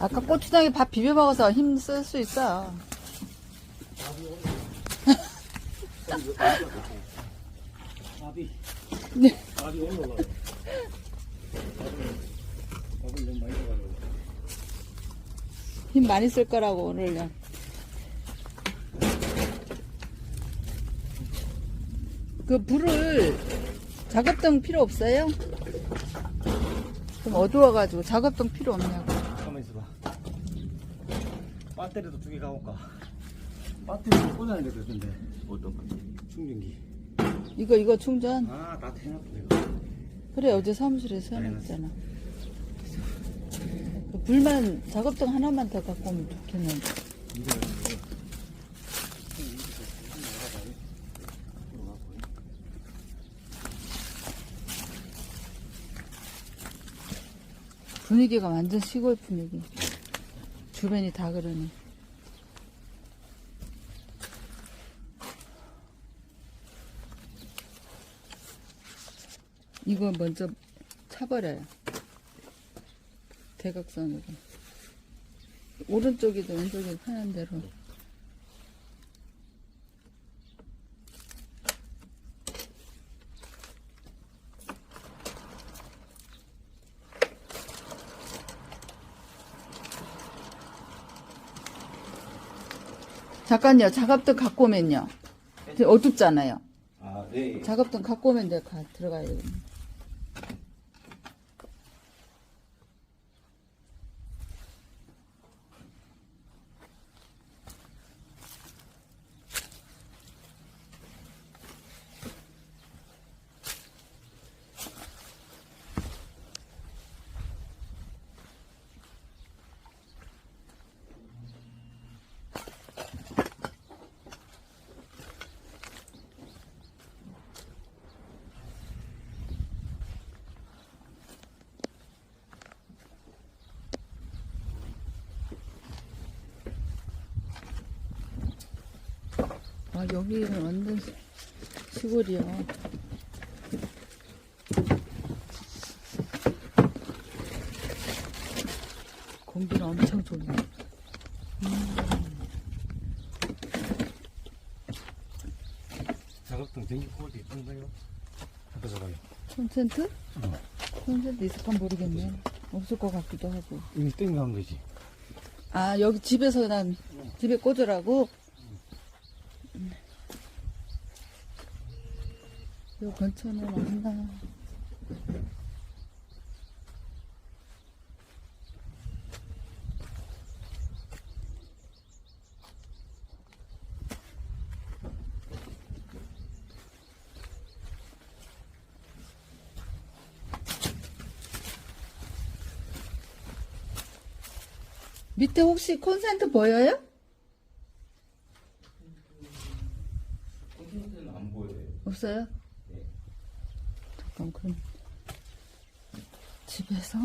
아까 고추장에 밥 비벼 먹어서 힘 쓸 수 있어. 밥이 네. 밥이 올라가. 밥을 너무 많이 줘가지고. 힘 많이 쓸 거라고 오늘요. 그 불을 작업등 필요 없어요? 좀 어두워가지고 작업등 필요 없냐고. 배터리도 두 개 가볼까? 배터리 꽂아야 되던데. 어떤 거? 충전기. 이거 이거 충전? 아, 다 해놨다 내가. 그래 어제 사무실에서 해놨잖아. 그 불만 작업등 하나만 더 갖고 오면 좋겠는데. 이거 분위기가 완전 시골 분위기. 주변이 다 그러네. 이거 먼저 차버려요. 대각선으로. 오른쪽이든 왼쪽이든 편한 대로. 잠깐요. 작업등 갖고 오면요. 어둡잖아요. 아, 네. 작업등 갖고 오면 내가 가- 들어가야 되겠네. 아, 여기는 완전 시- 시골이야. 공기는 엄청 좋네. 작업등 전기 꽂이 있던가요? 한번 잡아요. 콘센트? 콘센트 있을까 모르겠네. 없을 것 같기도 하고. 이미 땡겨간 거지. 아, 여기 집에서 난, 집에 꽂으라고? 요 근처는 없나. 밑에 혹시 콘센트 보여요? 콘센트는 안 보여요. 없어요? 그럼 집에서